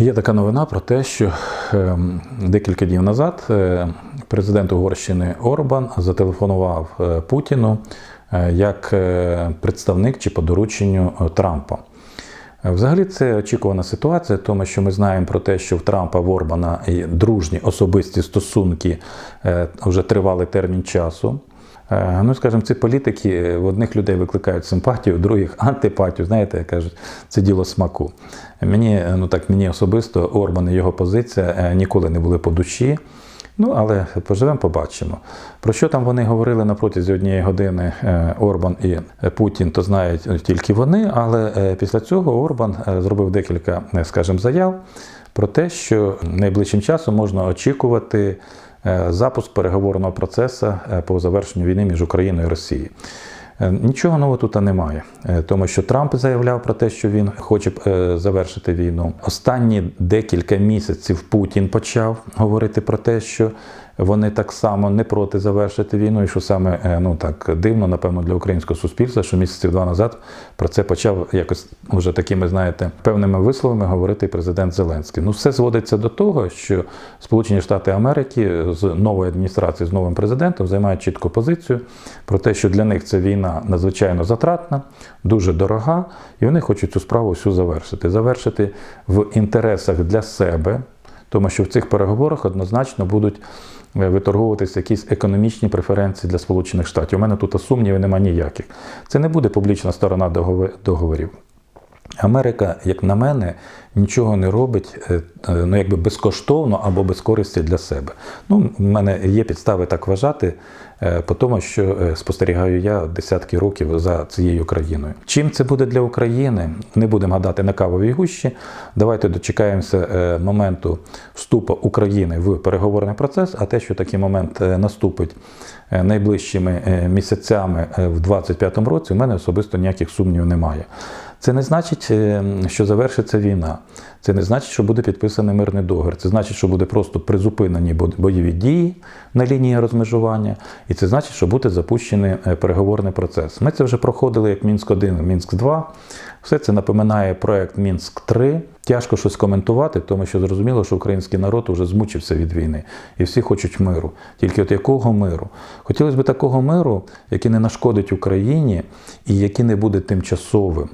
Є така новина про те, що ем, декілька днів назад е, президент Угорщини Орбан зателефонував е, Путіну е, як представник чи по дорученню Трампа. Взагалі це очікувана ситуація, тому що ми знаємо про те, що в Трампа в Орбана дружні особисті стосунки вже тривалий термін часу. Е, Ну, скажімо, ці політики в одних людей викликають симпатію, в других антипатію. Знаєте, кажуть, це діло смаку. Мені, ну так, мені особисто Орбан і його позиція е, ніколи не були по душі. Ну, але поживемо, побачимо. Про що там вони говорили на протязі однієї години е, Орбан і Путін, то знають тільки вони. Але е, після цього Орбан е, зробив декілька, е, скажімо, заяв про те, що найближчим часом можна очікувати е, запуск переговорного процесу е, по завершенню війни між Україною і Росією. Е, Нічого нового тут немає, е, тому що Трамп заявляв про те, що він хоче е, завершити війну. Останні декілька місяців Путін почав говорити про те, що вони так само не проти завершити війну, і що саме ну так дивно, напевно, для українського суспільства, що місяців два назад про це почав якось вже такими, знаєте, певними висловами говорити президент Зеленський. Ну, все зводиться до того, що Сполучені Штати Америки з новою адміністрацією, з новим президентом займають чітку позицію про те, що для них ця війна надзвичайно затратна, дуже дорога, і вони хочуть цю справу всю завершити. Завершити в інтересах для себе, тому що в цих переговорах однозначно будуть е, виторговуватися якісь економічні преференції для Сполучених Штатів. У мене тут сумнівів немає ніяких. Це не буде публічна сторона договорів. Америка, як на мене, нічого не робить е, е, ну, якби безкоштовно або без користі для себе. Ну, в мене є підстави так вважати, е, по тому, що спостерігаю я десятки років за цією країною. Чим це буде для України? Не будемо гадати на кавовій гущі. Давайте дочекаємося моменту вступу України в переговорний процес, а те, що такий момент наступить найближчими місяцями в 2025 році, у мене особисто ніяких сумнівів немає. Це не значить, е, що завершиться війна. Це не значить, що буде підписаний мирний договір. Це значить, що буде просто призупинені бойові дії на лінії розмежування, і це значить, що буде запущений е, переговорний процес. Ми це вже проходили як Мінськ 1 Мінськ 2 Все це напоминає проект Мінськ 3 Тяжко щось коментувати, тому що зрозуміло, що український народ вже змучився від війни, і всі хочуть миру. Тільки от якого миру? Хотілося б такого миру, який не нашкодить Україні і який не буде тимчасовим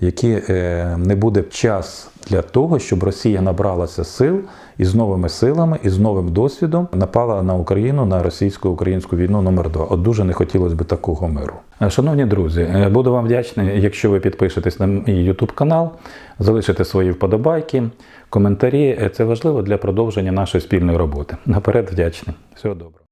які е, не буде час для того, щоб Росія набралася сил і з новими силами, і з новим досвідом напала на Україну на російсько-українську війну номер 2 От дуже не хотілося б такого миру. Е, Шановні друзі, е, буду вам вдячний, якщо ви підпишетесь на мій YouTube канал, залишите свої вподобайки, коментарі. Це важливо для продовження нашої спільної роботи. Наперед вдячний. Всього доброго.